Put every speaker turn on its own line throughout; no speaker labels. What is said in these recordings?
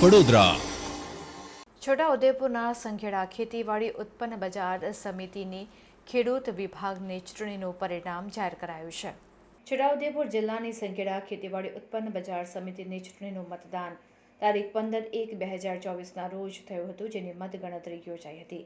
વડોદરા
છોટાઉદેપુરના સંખેડા ખેતીવાડી ઉત્પન્ન બજાર સમિતિની ખેડૂત વિભાગની ચૂંટણીનું પરિણામ જાહેર કરાયું છે. છોટાઉદેપુર જિલ્લાની સંખેડા ખેતીવાડી ઉત્પન્ન બજાર સમિતિની ચૂંટણીનું મતદાન તારીખ પંદર એક બે હજાર ચોવીસના રોજ થયું હતું, જેની મતગણતરી યોજાઈ હતી.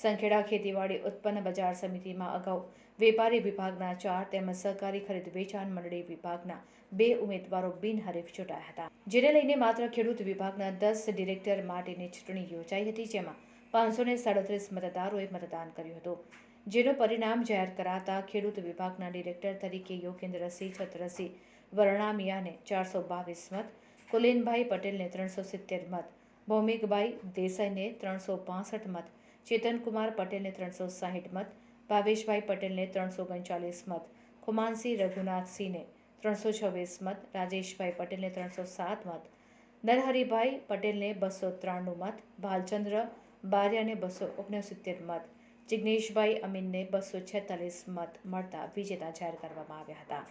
સંખેડા ખેતીવાડી ઉત્પન્ન બજાર સમિતિમાં અગાઉ વેપારી વિભાગના ચાર તેમજ સહકારી ખરીદ વેચાણ મંડળી વિભાગના બે ઉમેદવારો બિનહરીફ ચૂંટાયા હતા. જેને લઈને માત્ર ખેડૂત વિભાગના દસ ડિરેક્ટર માટેની ચૂંટણી યોજાઈ હતી, જેમાં પાંચસો ને સાડત્રીસ મતદારોએ મતદાન કર્યું હતું. જેનું પરિણામ જાહેર કરાતા ખેડૂત વિભાગના ડિરેક્ટર તરીકે યોગેન્દ્રસિંહ છત્રસિંહ વરણામિયાને ચારસો બાવીસ મત, કુલેનભાઈ પટેલને ત્રણસો સિત્તેર મત, ભૌમિકભાઈ દેસાઈને ત્રણસો પાસઠ મત ચેતનકુમાર પટેલને ત્રણસો સાહીઠ મત, ભાવેશભાઈ પટેલને ત્રણસો ઓગણચાલીસ મત, ખુમાનસિંહ રઘુનાથસિંહને ત્રણસો છવ્વીસ મત, રાજેશભાઈ પટેલને ત્રણસો સાત મત, નરહરિભાઈ પટેલને બસો ત્રાણું મત, ભાલચંદ્ર બારિયાને બસો ઓગણસિત્તેર મત, જિગ્નેશભાઈ અમીનને બસો છેતાલીસ મત મળતા વિજેતા જાહેર કરવામાં આવ્યા હતા.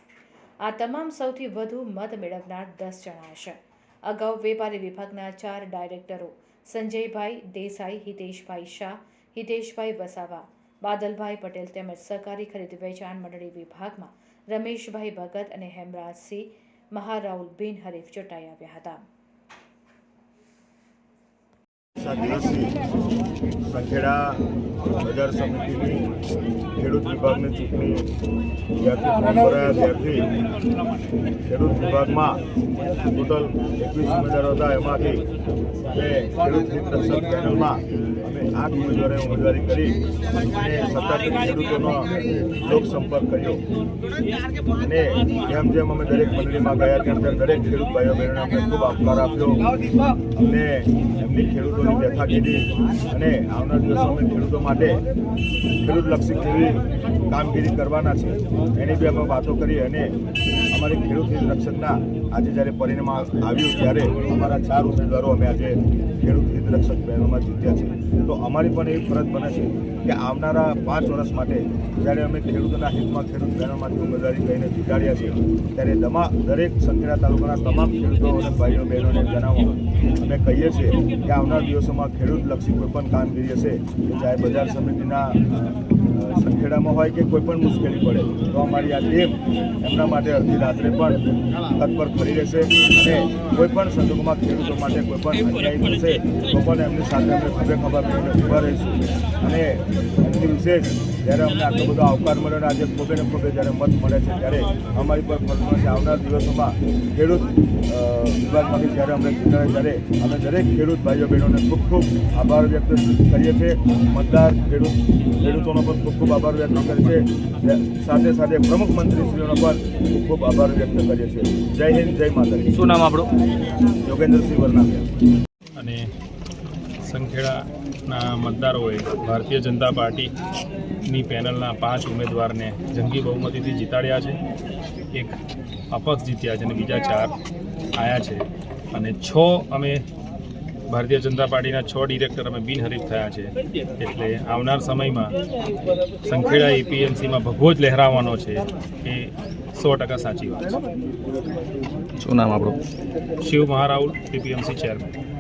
આ તમામ સૌથી વધુ મત મેળવનાર દસ જણા હશે. અગાઉ વેપારી વિભાગના ચાર ડાયરેક્ટરો સંજયભાઈ દેસાઈ, હિતેશભાઈ શાહ હિતેશભાઈ વસાવા, બાદલભાઈ પટેલ તેમજ સહકારી ખરીદ વેચાણ મંડળી વિભાગમાં રમેશભાઈ ભગત અને હેમરાજસિંહ મહારાઉલ બિનહરીફ ચૂંટાઈ આવ્યા હતા.
દિવસથી સંખેડા બજાર સમિતિની ખેડૂત વિભાગની ચૂંટણી જ્યારથી ફોર્મ ભરાયા ત્યારથી ખેડૂત વિભાગમાં ટોટલ એકવીસ ઉમેદવારો હતા. એમાંથી મેં ખેડૂત હિત પેનલમાં અમે આઠ ઉમેદવારે ઉમેદવારી કરી અને સત્તાધારી ખેડૂતોનો લોકસંપર્ક કર્યો. અને જેમ જેમ અમે દરેક મંડળીમાં ગયા તેમ દરેક ખેડૂત ભાઈઓ બહેનોને અમને ખૂબ આભાર આપ્યો. અમને એમની ખેડૂતોની વ્યથા કીધી અને આવનાર દિવસોમાં ખેડૂતો માટે ખેડૂતલક્ષી કેવી કામગીરી કરવાના છે, એની બી અમે વાતો કરી અને અમારી ખેડૂત હિત રક્ષકના આજે જ્યારે પરિણામ આવ્યું ત્યારે અમારા ચાર ઉમેદવારો અમે આજે ખેડૂત હિત રક્ષક બહેનોમાં જીત્યા છે. તો અમારી પણ એવી ફરજ બને છે કે આવનારા પાંચ વર્ષ માટે જ્યારે અમે ખેડૂતોના હિતમાં ખેડૂત બહેનોમાંથી ઉમેદવારી કરીને જીતાડ્યા છીએ, ત્યારે તમા દરેક સંખેડા તાલુકાના તમામ ખેડૂતો અને ભાઈઓ બહેનોને જણાવવા અમે કહીએ છીએ કે આવનાર દિવસોમાં ખેડૂતલક્ષી કોઈપણ કામગીરી હશે કે ચાહે બજાર સમિતિના સંખેડામાં હોય કે કોઈ પણ મુશ્કેલી પડે, તો અમારી આ ટીમ એમના માટે અડધી રાત્રે પણ તત્પર ફરી રહેશે અને કોઈ પણ સંજોગોમાં ખેડૂતો માટે કોઈ પણ અન્યાય થશે પણ એમની સાથે અમે ખભે ખભા કરીને ઊભા રહીશું. અને એમની વિશેષ જ્યારે અમને આટલો બધો આવકાર મળ્યો અને આજે ખોબે ને ખોબે જ્યારે મત મળે છે ત્યારે અમારી પર ફરજ છે આવનાર દિવસોમાં ખેડૂત વિભાગમાંથી જ્યારે અમને જીતાડે ત્યારે અમે દરેક ખેડૂત ભાઈઓ બહેનોને ખૂબ ખૂબ આભાર વ્યક્ત કરીએ છીએ. મતદાર ખેડૂત ખેડૂતોનો પણ ખૂબ ખૂબ આભાર વ્યક્ત કરીએ છીએ. સાથે સાથે પ્રમુખ મંત્રીશ્રીઓનો પણ ખૂબ ખૂબ આભાર વ્યક્ત કરીએ છીએ. જય હિન્દ જય માતા
શું નામ આપણું?
યોગેન્દ્રસિંહ વર્નામિયા
અને સંખેડાના મતદારોએ ભારતીય જનતા પાર્ટીની પેનલના પાંચ ઉમેદવારને જંગી બહુમતીથી જીતાડ્યા છે. એક અપક્ષ જીત્યા છે અને બીજા ચાર આવ્યા છે. અને છ અમે ભારતીય જનતા પાર્ટીના છ ડિરેક્ટર અમે બિનહરીફ થયા છે. એટલે આવનાર સમયમાં સંખેડા એપીએમસીમાં ભગવો જ લહેરાવાનો છે એ સો ટકા સાચી વાત છે.
શું નામ આપણું?
Shiv Maharaul APMC chairman.